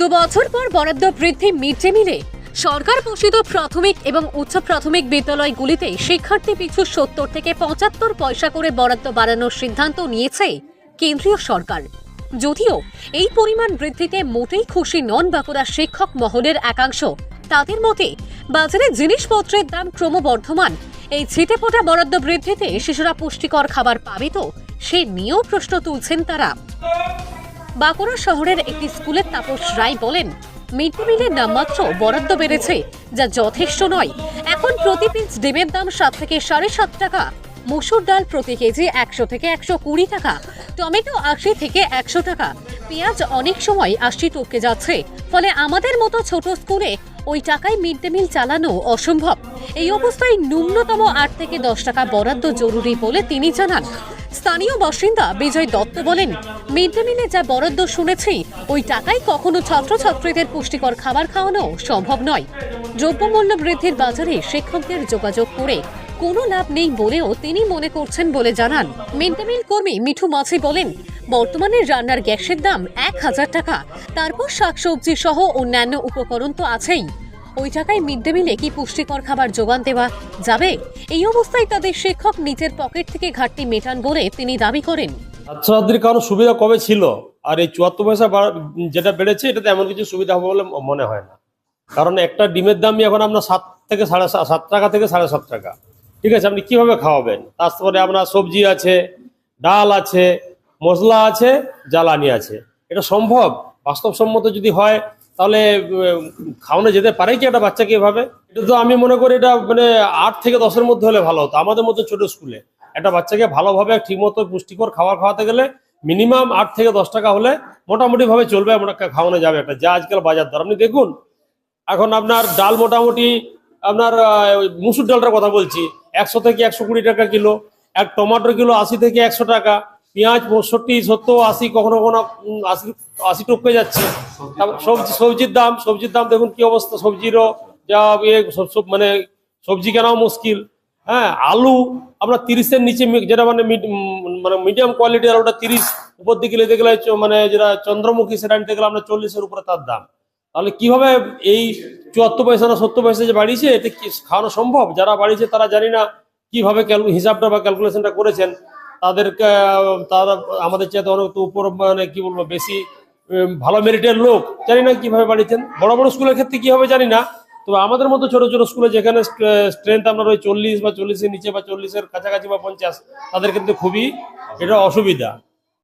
দু বছর পর বরাদ্দ বৃদ্ধি মিড ডে মিলে। সরকার পোষিত প্রাথমিক এবং উচ্চ প্রাথমিক বিদ্যালয়গুলিতে শিক্ষার্থী পিছু সত্তর থেকে পঁচাত্তর পয়সা করে বরাদ্দ বাড়ানোর সিদ্ধান্ত নিয়েছে কেন্দ্রীয় সরকার। যদিও এই পরিমাণ বৃদ্ধিতে মোটেই খুশি নন বাঁকুড়ার শিক্ষক মহলের একাংশ। তাদের মতে, বাজারে জিনিসপত্রের দাম ক্রমবর্ধমান। এই ছিটেফোঁটা বরাদ্দ বৃদ্ধিতে শিশুরা পুষ্টিকর খাবার পাবে তো, সে নিয়েও প্রশ্ন তুলছেন তারা। বাঁকুড়া শহরের একটি স্কুলের তাপস রায় বলেন মিড ডে মিলের নামমাত্র বরাদ্দ বেড়েছে, যা যথেষ্ট নয়। এখন প্রতি পিস ডিমের দাম সাত থেকে সাড়ে সাত টাকা, মসুর ডাল প্রতি কেজি একশো থেকে একশো কুড়ি টাকা, টমেটো আশি থেকে একশো টাকা, পেঁয়াজ অনেক সময় আশি টপকে যাচ্ছে, ফলে আমাদের মতো ছোট স্কুলে ওই টাকায় মিড ডে মিল চালানো অসম্ভব। এই অবস্থায় ন্যূনতম আট থেকে দশ টাকা বরাদ্দ জরুরি বলে তিনি জানান। স্থানীয় বাসিন্দা বিজয় দত্ত বলেন মিড ডে মিলে যা বরাদ্দ শুনেছি, ওই টাকায় কখনো ছাত্রছাত্রীদের পুষ্টিকর খাবার খাওয়ানো সম্ভব নয়। দ্রব্যমূল্য বৃদ্ধির বাজারে শিক্ষকদের যোগাযোগ করে কোনো লাভ নেই বলেও তিনি মনে করছেন বলে জানান। মিড ডে মিল কর্মী মিঠু মাঝি বলেন, বর্তমানে রান্নার গ্যাসের দাম এক হাজার টাকা, তারপর শাকসবজি সহ অন্যান্য উপকরণ তো আছেই। ওই টাকায় মিড ডে মিলে কি পুষ্টিকর খাবার যোগান দেওয়া যাবে? এই অবস্থায় তাদের শিক্ষক নিজের পকেট থেকে ঘাটতি মেটান বলে তিনি দাবি করেন। ছাত্রছাত্রীর কারণ সুবিধা কবে ছিল? আর এই চুয়াত্তর পয়সা যেটা বেড়েছে, এটাতে এমন কিছু সুবিধা হবে বলে মনে হয় না। কারণ একটা ডিমের দামই এখন আপনার সাত থেকে সাড়ে সাত টাকা থেকে সাড়ে সাত টাকা। ঠিক আছে, আপনি কীভাবে খাওয়াবেন? তারপরে আপনার সবজি আছে, ডাল আছে, মশলা আছে, জ্বালানি আছে। এটা সম্ভব? বাস্তবসম্মত যদি হয় তাহলে খাওয়ানো যেতে পারে কি একটা বাচ্চাকে এভাবে? এটা তো আমি মনে করি এটা মানে আট থেকে দশের মধ্যে হলে ভালো হতো। আমাদের মতো ছোট স্কুলে একটা বাচ্চাকে ভালোভাবে ঠিকমতো পুষ্টিকর খাবার খাওয়াতে গেলে মিনিমাম আট থেকে দশ টাকা হলে মোটামুটি ভাবে চলবে, এমন একটা খাওয়ানো যাবে একটা। যা আজকাল বাজার দর। আপনি দেখুন, এখন আপনার ডাল মোটামুটি, আপনার মুসুর ডালটার কথা বলছি। একশো থেকে একশো কুড়ি টাকা কিলো, এক টমাটোর কিলো আশি থেকে একশো টাকা। পেঁয়াজ পঁয়ষট্টি সত্তর আশি, কখনো কখনো আশি আশি টপকে যাচ্ছে। সবজি, সবজির দাম সবজির দাম দেখুন কি অবস্থা। সবজিরও যা ইয়ে মানে সবজি কেনাও মুশকিল। হ্যাঁ আলু আপনার তিরিশের নিচে যেটা মানে মানে মিডিয়াম কোয়ালিটির আলুটা তিরিশ, উপর দিকে নিতে গেলে মানে যেটা চন্দ্রমুখী, সেটা নিতে গেলে আপনার চল্লিশের উপরে তার দাম। তাহলে কীভাবে এই চুয়াত্তর পয়সা না সত্তর পয়সা যে বাড়িয়েছে এটা কি খাওয়ানো সম্ভব? যারা বাড়িয়েছে তারা জানি না কীভাবে হিসাবটা বা ক্যালকুলেশনটা করেছেন। তাদেরকে, তারা আমাদের চেয়ে অনেক উপর মানে কি বলব, বেশি ভালো মেরিটের লোক। জানি না কীভাবে বাড়িয়েছেন। বড় বড় স্কুলের ক্ষেত্রে কি হবে জানি না। তবে আমাদের মতো ছোট ছোট স্কুলে যেখানে স্ট্রেংথ আপনার ওই চল্লিশ বা চল্লিশের নিচে বা চল্লিশের কাছাকাছি বা পঞ্চাশ, তাদের কিন্তু খুবই এটা অসুবিধা।